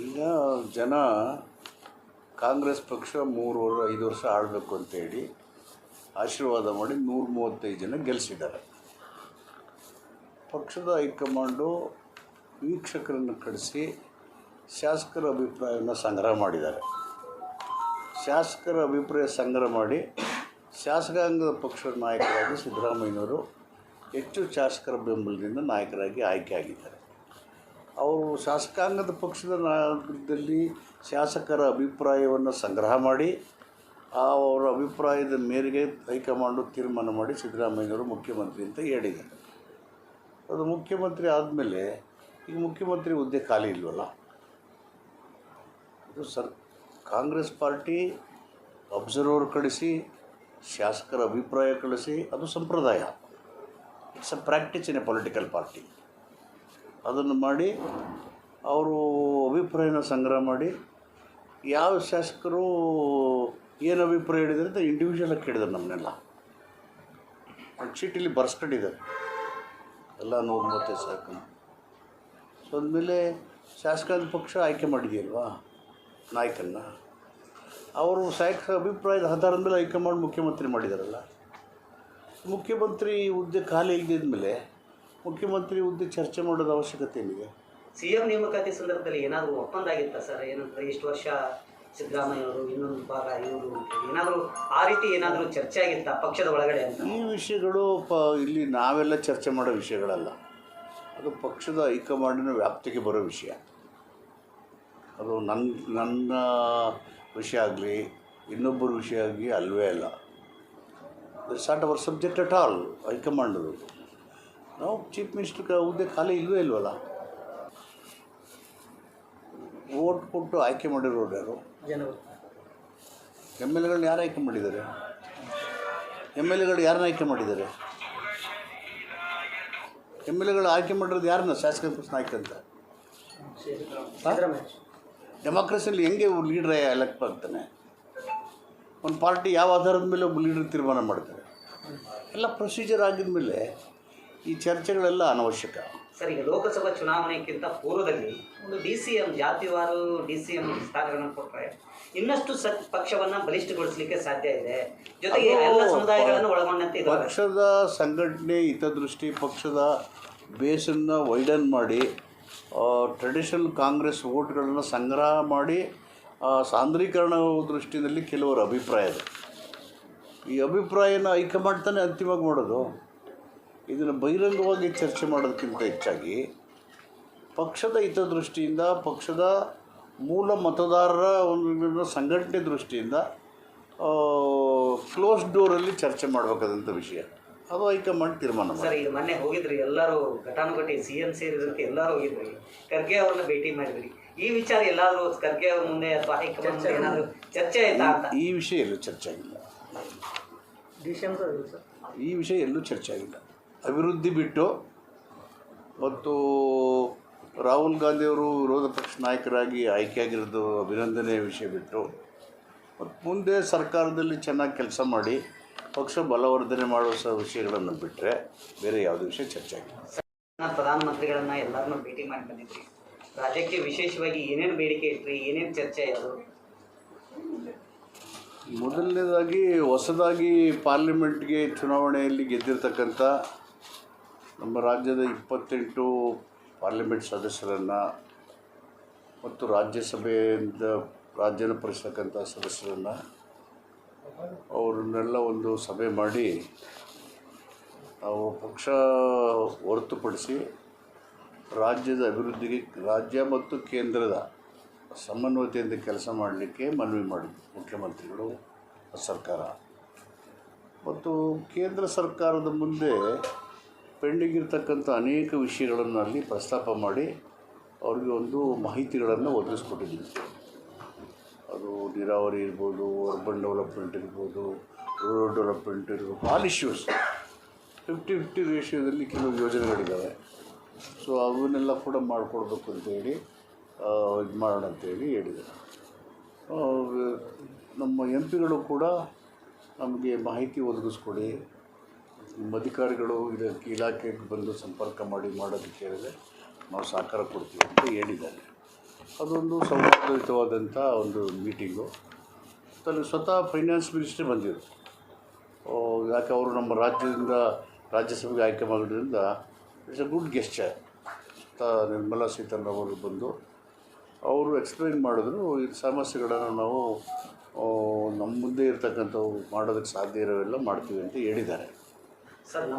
ಈಗ ಜನ ಕಾಂಗ್ರೆಸ್ ಪಕ್ಷ ಮೂರು ವರ್ಷ, ಐದು ವರ್ಷ ಆಡಬೇಕು ಅಂತೇಳಿ ಆಶೀರ್ವಾದ ಮಾಡಿ ನೂರ ಮೂವತ್ತೈದು ಜನ ಗೆಲ್ಲಿಸಿದ್ದಾರೆ ಪಕ್ಷದ ಹೈಕಮಾಂಡು ವೀಕ್ಷಕರನ್ನು ಕಳಿಸಿ ಶಾಸಕರ ಅಭಿಪ್ರಾಯವನ್ನು ಸಂಗ್ರಹ ಮಾಡಿದ್ದಾರೆ. ಶಾಸಕರ ಅಭಿಪ್ರಾಯ ಸಂಗ್ರಹ ಮಾಡಿ ಶಾಸಕಾಂಗದ ಪಕ್ಷದ ನಾಯಕರಾಗಿ ಸಿದ್ದರಾಮಯ್ಯನವರು ಹೆಚ್ಚು ಶಾಸಕರ ಬೆಂಬಲದಿಂದ ನಾಯಕರಾಗಿ ಆಯ್ಕೆಯಾಗಿದ್ದಾರೆ ಅವರು ಶಾಸಕಾಂಗದ ಪಕ್ಷದ ನಾಯಕದಲ್ಲಿ ಶಾಸಕರ ಅಭಿಪ್ರಾಯವನ್ನು ಸಂಗ್ರಹ ಮಾಡಿ, ಆ ಅವರ ಅಭಿಪ್ರಾಯದ ಮೇರೆಗೆ ಹೈಕಮಾಂಡು ತೀರ್ಮಾನ ಮಾಡಿ ಸಿದ್ದರಾಮಯ್ಯವರು ಮುಖ್ಯಮಂತ್ರಿ ಅಂತ ಹೇಳಿದ್ದಾರೆ. ಅದು ಮುಖ್ಯಮಂತ್ರಿ ಆದಮೇಲೆ, ಈಗ ಮುಖ್ಯಮಂತ್ರಿ ಹುದ್ದೆ ಖಾಲಿ ಇಲ್ವಲ್ಲ? ಇದು ಸರ್, ಕಾಂಗ್ರೆಸ್ ಪಾರ್ಟಿ ಅಬ್ಸರ್ವರ್ ಕಳಿಸಿ, ಶಾಸಕರ ಅಭಿಪ್ರಾಯ ಕಳಿಸಿ, ಅದು ಸಂಪ್ರದಾಯ. It's a practice in a political party ಅದನ್ನು ಮಾಡಿ ಅವರು ಅಭಿಪ್ರಾಯನ ಸಂಗ್ರಹ ಮಾಡಿ ಯಾವ ಶಾಸಕರು ಏನು ಅಭಿಪ್ರಾಯ ಹೇಳಿದ್ದಾರೆ ಅಂತ ಇಂಡಿವಿಜುವಲಾಗಿ ಕೇಳಿದ್ರು ನಮ್ಮನ್ನೆಲ್ಲ. ಒಂದು ಚೀಟಿಲಿ ಬರ್ಸ್ಕೊಂಡಿದ್ದಾರೆ. ಎಲ್ಲ ಮೂವತ್ತೈದು ಸಾಕು ಸೊ ಅಂದಮೇಲೆ ಶಾಸಕಾಂಗ ಪಕ್ಷ ಆಯ್ಕೆ ಮಾಡಿದೆಯಲ್ವಾ? ನಾಯಕನ್ನ. ಅವರು ಶಾಸಕ ಅಭಿಪ್ರಾಯದ ಆಧಾರದ ಮೇಲೆ ಮಾಡಿ ಮುಖ್ಯಮಂತ್ರಿ ಮಾಡಿದಾರಲ್ಲ. ಮುಖ್ಯಮಂತ್ರಿ ಹುದ್ದೆ ಖಾಲಿ ಇದ್ದಿದ ಮೇಲೆ ಮುಖ್ಯಮಂತ್ರಿ ಹುದ್ದೆ ಚರ್ಚೆ ಮಾಡೋದು ಅವಶ್ಯಕತೆ ಏನಿದೆ ಸಿಎಂ ನೇಮಕಾತಿ ಸಂದರ್ಭದಲ್ಲಿ ಏನಾದರೂ ಒಪ್ಪಂದ ಆಗಿತ್ತಾ ಸರ್ ಏನಂದ್ರೆ ಇಷ್ಟು ವರ್ಷ ಸಿದ್ದರಾಮಯ್ಯ ಅವರು ಇನ್ನೊಂದು ಭಾಗ ಇವರು ಏನಾದರೂ ಆ ರೀತಿ ಏನಾದರೂ ಚರ್ಚೆ ಆಗಿತ್ತಾ ಪಕ್ಷದ ಒಳಗಡೆ ಅಂತ? ಈ ವಿಷಯಗಳು ಪ ಇಲ್ಲಿ ನಾವೆಲ್ಲ ಚರ್ಚೆ ಮಾಡೋ ವಿಷಯಗಳಲ್ಲ. ಅದು ಪಕ್ಷದ ಹೈಕಮಾಂಡಿನ ವ್ಯಾಪ್ತಿಗೆ ಬರೋ ವಿಷಯ. ಅದು ನನ್ನ ನನ್ನ ವಿಷಯ ಆಗಲಿ ಇನ್ನೊಬ್ಬರ ವಿಷಯ ಆಗಲಿ ಅಲ್ವೇ ಅಲ್ಲ. It's not our subject at all ಹೈಕಮಾಂಡದು ನಾವು ಚೀಫ್ ಮಿನಿಸ್ಟರ್ ಹುದ್ದೆ ಖಾಲಿ ಇಲ್ವೇ ಇಲ್ವಲ್ಲ? ಓಟ್ ಕೊಟ್ಟು ಆಯ್ಕೆ ಮಾಡಿರೋರು ಯಾರು? ಎಂ ಎಲ್ ಎಗಳನ್ನ ಯಾರು ಆಯ್ಕೆ ಮಾಡಿದ್ದಾರೆ? ಎಂ ಎಲ್ ಎಗಳು ಯಾರನ್ನ ಆಯ್ಕೆ ಮಾಡಿದ್ದಾರೆ? ಎಂ ಎಲ್ ಎಗಳು ಆಯ್ಕೆ ಮಾಡಿರೋದು ಯಾರನ್ನ, ಶಾಸಕ ಪಕ್ಷ ಆಯ್ಕೆ ಅಂತ? ಡೆಮಾಕ್ರಸಿಯಲ್ಲಿ ಹೆಂಗೆ ಲೀಡ್ರ್ ಎಲೆಕ್ಟ್ ಆಗ್ತಾನೆ? ಒಂದು ಪಾರ್ಟಿ ಯಾವ ಆಧಾರದ ಮೇಲೆ ಒಬ್ಬ ಲೀಡರ್ ತೀರ್ಮಾನ ಮಾಡ್ತಾರೆ? ಎಲ್ಲ ಪ್ರೊಸೀಜರ್ ಆಗಿದ್ಮೇಲೆ ಈ ಚರ್ಚೆಗಳೆಲ್ಲ ಅನವಶ್ಯಕ. ಸರ್ ಈಗ ಲೋಕಸಭಾ ಚುನಾವಣೆಗಿಂತ ಪೂರ್ವದಲ್ಲಿ ಒಂದು ಡಿ ಸಿ ಎಂ ಜಾತಿವಾರು ಡಿ ಸಿ ಎಂ ಸ್ಥಾನಗಳನ್ನು ಕೊಟ್ಟರೆ ಇನ್ನಷ್ಟು ಸ ಪಕ್ಷವನ್ನ ಬಲಿಷ್ಠಗೊಳಿಸಲಿಕ್ಕೆ ಸಾಧ್ಯ ಇದೆ. ಜೊತೆಗೆ ಎಲ್ಲ ಸಮುದಾಯಗಳನ್ನು ಒಳಗೊಂಡಂತೆ ಇದು ಪಕ್ಷದ ಸಂಘಟನೆ ಹಿತದೃಷ್ಟಿ ಪಕ್ಷದ ಬೇಸನ್ನು ವೈಡನ್ ಮಾಡಿ ಟ್ರೆಡಿಷನಲ್ ಕಾಂಗ್ರೆಸ್ ಓಟ್ಗಳನ್ನು ಸಂಗ್ರಹ ಮಾಡಿ ಸಾಂದ್ರೀಕರಣ ದೃಷ್ಟಿಯಲ್ಲಿ ಕೆಲವರ ಅಭಿಪ್ರಾಯ ಇದೆ. ಈ ಅಭಿಪ್ರಾಯನ ಹೈಕಮಾಂಡ್ ತಾನೇ ಅಂತಿಮವಾಗಿ ಮಾಡೋದು. ಇದನ್ನು ಬಹಿರಂಗವಾಗಿ ಚರ್ಚೆ ಮಾಡೋದಕ್ಕಿಂತ ಹೆಚ್ಚಾಗಿ ಪಕ್ಷದ ಹಿತದೃಷ್ಟಿಯಿಂದ ಪಕ್ಷದ ಮೂಲ ಮತದಾರರ ಒಂದು ಸಂಘಟನೆ ದೃಷ್ಟಿಯಿಂದ ಕ್ಲೋಸ್ ಡೋರಲ್ಲಿ ಚರ್ಚೆ ಮಾಡಬೇಕಾದಂಥ ವಿಷಯ. ಅದು ಹೈಕಮಾಂಡ್ ತೀರ್ಮಾನ ಮಾಡಿ ಸರ್ ಈಗ ಮೊನ್ನೆ ಹೋಗಿದ್ರಿ ಎಲ್ಲರೂ ಘಟಾನುಘಟಿ ಸಿ ಎಂ ಸೇರಿದಂತೆ ಎಲ್ಲರೂ ಹೋಗಿದ್ರಿ. ಖರ್ಗೆ ಅವ್ರನ್ನ ಭೇಟಿ ಮಾಡಿದ್ರಿ. ಈ ವಿಚಾರ ಎಲ್ಲಾದರೂ ಖರ್ಗೆ ಅವ್ರ ಮುಂದೆ ಅಥವಾ ಹೈಕಮಾಂಡ್ ಮುಂದೆ ಏನಾದರೂ ಚರ್ಚೆ ಆಯ್ತಾ ಅಂತ? ಈ ವಿಷಯ ಎಲ್ಲೂ ಚರ್ಚೆ ಆಗಿಲ್ಲ. ಈ ವಿಷಯ ಎಲ್ಲೂ ಚರ್ಚೆ ಆಗಿಲ್ಲ. ಅಭಿವೃದ್ಧಿ ಬಿಟ್ಟು ಮತ್ತು ರಾಹುಲ್ ಗಾಂಧಿಯವರು ವಿರೋಧ ಪಕ್ಷ ನಾಯಕರಾಗಿ ಆಯ್ಕೆಯಾಗಿರೋದು ಅಭಿನಂದನೆಯ ವಿಷಯ ಬಿಟ್ಟು ಮತ್ತು ಮುಂದೆ ಸರ್ಕಾರದಲ್ಲಿ ಚೆನ್ನಾಗಿ ಕೆಲಸ ಮಾಡಿ ಪಕ್ಷ ಬಲವರ್ಧನೆ ಮಾಡುವ ಸ ವಿಷಯಗಳನ್ನು ಬಿಟ್ಟರೆ ಬೇರೆ ಯಾವುದೇ ವಿಷಯ ಚರ್ಚೆ ಆಗಿಲ್ಲ. ಪ್ರಧಾನಮಂತ್ರಿಗಳನ್ನು ಪ್ರಧಾನಮಂತ್ರಿಗಳನ್ನ ಎಲ್ಲರನ್ನೂ ಭೇಟಿ ಮಾಡಿ ಬಂದಿದ್ರಿ. ರಾಜ್ಯಕ್ಕೆ ವಿಶೇಷವಾಗಿ ಏನೇನು ಬೇಡಿಕೆ ಇಟ್ರಿ ಏನೇನು ಚರ್ಚೆ ಆಯಿತು ಮೊದಲನೇದಾಗಿ ಹೊಸದಾಗಿ ಪಾರ್ಲಿಮೆಂಟ್ಗೆ ಚುನಾವಣೆಯಲ್ಲಿ ಗೆದ್ದಿರ್ತಕ್ಕಂಥ ನಮ್ಮ ರಾಜ್ಯದ ಇಪ್ಪತ್ತೆಂಟು ಪಾರ್ಲಿಮೆಂಟ್ ಸದಸ್ಯರನ್ನು ಮತ್ತು ರಾಜ್ಯಸಭೆಯಿಂದ ರಾಜ್ಯನ ಪರಿಸ್ತಕ್ಕಂಥ ಸದಸ್ಯರನ್ನು ಅವ್ರನ್ನೆಲ್ಲ ಒಂದು ಸಭೆ ಮಾಡಿ ನಾವು ಪಕ್ಷ ಹೊರತುಪಡಿಸಿ ರಾಜ್ಯದ ಅಭಿವೃದ್ಧಿಗೆ ರಾಜ್ಯ ಮತ್ತು ಕೇಂದ್ರದ ಸಮನ್ವಯತೆಯಿಂದ ಕೆಲಸ ಮಾಡಲಿಕ್ಕೆ ಮನವಿ ಮಾಡಿದ್ವಿ ಮುಖ್ಯಮಂತ್ರಿಗಳು ಸರ್ಕಾರ. ಮತ್ತು ಕೇಂದ್ರ ಸರ್ಕಾರದ ಮುಂದೆ ಪೆಂಡಿಂಗ್ ಇರ್ತಕ್ಕಂಥ ಅನೇಕ ವಿಷಯಗಳನ್ನು ಅಲ್ಲಿ ಪ್ರಸ್ತಾಪ ಮಾಡಿ ಅವ್ರಿಗೆ ಒಂದು ಮಾಹಿತಿಗಳನ್ನು ಒದಗಿಸ್ಕೊಟ್ಟಿದ್ದೀನಿ. ಅದು ನೀರಾವರಿ ಇರ್ಬೋದು ಅರ್ಬನ್ ಡೆವಲಪ್ಮೆಂಟ್ ಇರ್ಬೋದು ರೂರಲ್ ಡೆವಲಪ್ಮೆಂಟ್ ಇರ್ಬೋದು ಆಲ್ ಇಶ್ಯೂಸ್ ಫಿಫ್ಟಿ ಫಿಫ್ಟಿ ರೇಷಿಯೋದಲ್ಲಿ ಕೆಲವು ಯೋಜನೆಗಳಿದ್ದಾವೆ. ಸೊ ಅವನ್ನೆಲ್ಲ ಕೂಡ ಮಾಡಿಕೊಡ್ಬೇಕು ಅಂತೇಳಿ ಇದು ಮಾಡೋಣ ಅಂತೇಳಿ ಹೇಳಿದ್ರು ಆ, ನಮ್ಮ ಎಂ ಪಿಗಳು ಕೂಡ ನಮಗೆ ಮಾಹಿತಿ ಒದಗಿಸ್ಕೊಡಿ ನಿಮ್ಮ ಅಧಿಕಾರಿಗಳು ಇದಕ್ಕೆ ಇಲಾಖೆಗೆ ಬಂದು ಸಂಪರ್ಕ ಮಾಡಿ ಮಾಡೋದಕ್ಕೆ ಹೇಳಿದ್ರೆ ನಾವು ಸಹಕಾರ ಕೊಡ್ತೀವಿ ಅಂತ ಹೇಳಿದ್ದಾರೆ. ಅದೊಂದು ಸೌಹಾರ್ದಯುತವಾದಂಥ ಒಂದು ಮೀಟಿಂಗು. ಅಲ್ಲಿ ಸ್ವತಃ ಫೈನಾನ್ಸ್ ಮಿನಿಸ್ಟ್ರಿ ಬಂದಿದ್ರು ಯಾಕೆ ಅವರು ನಮ್ಮ ರಾಜ್ಯದಿಂದ, ರಾಜ್ಯಸಭೆಗೆ ಆಯ್ಕೆ ಮಾಡೋದ್ರಿಂದ ಇಟ್ಸ್ ಎ ಗುಡ್ ಗೆಸ್ಚರ್ ಸ್ವತಃ ನಿರ್ಮಲಾ ಅವರು ಬಂದು ಅವರು ಎಕ್ಸ್ಪ್ಲೈನ್ ಮಾಡಿದ್ರು, ಈ ಸಮಸ್ಯೆಗಳನ್ನು ನಾವು ನಮ್ಮ ಮುಂದೆ ಇರ್ತಕ್ಕಂಥವು ಮಾಡೋದಕ್ಕೆ ಸಾಧ್ಯ ಇರೋವೆಲ್ಲ ಮಾಡ್ತೀವಿ ಅಂತ ಹೇಳಿದ್ದಾರೆ. i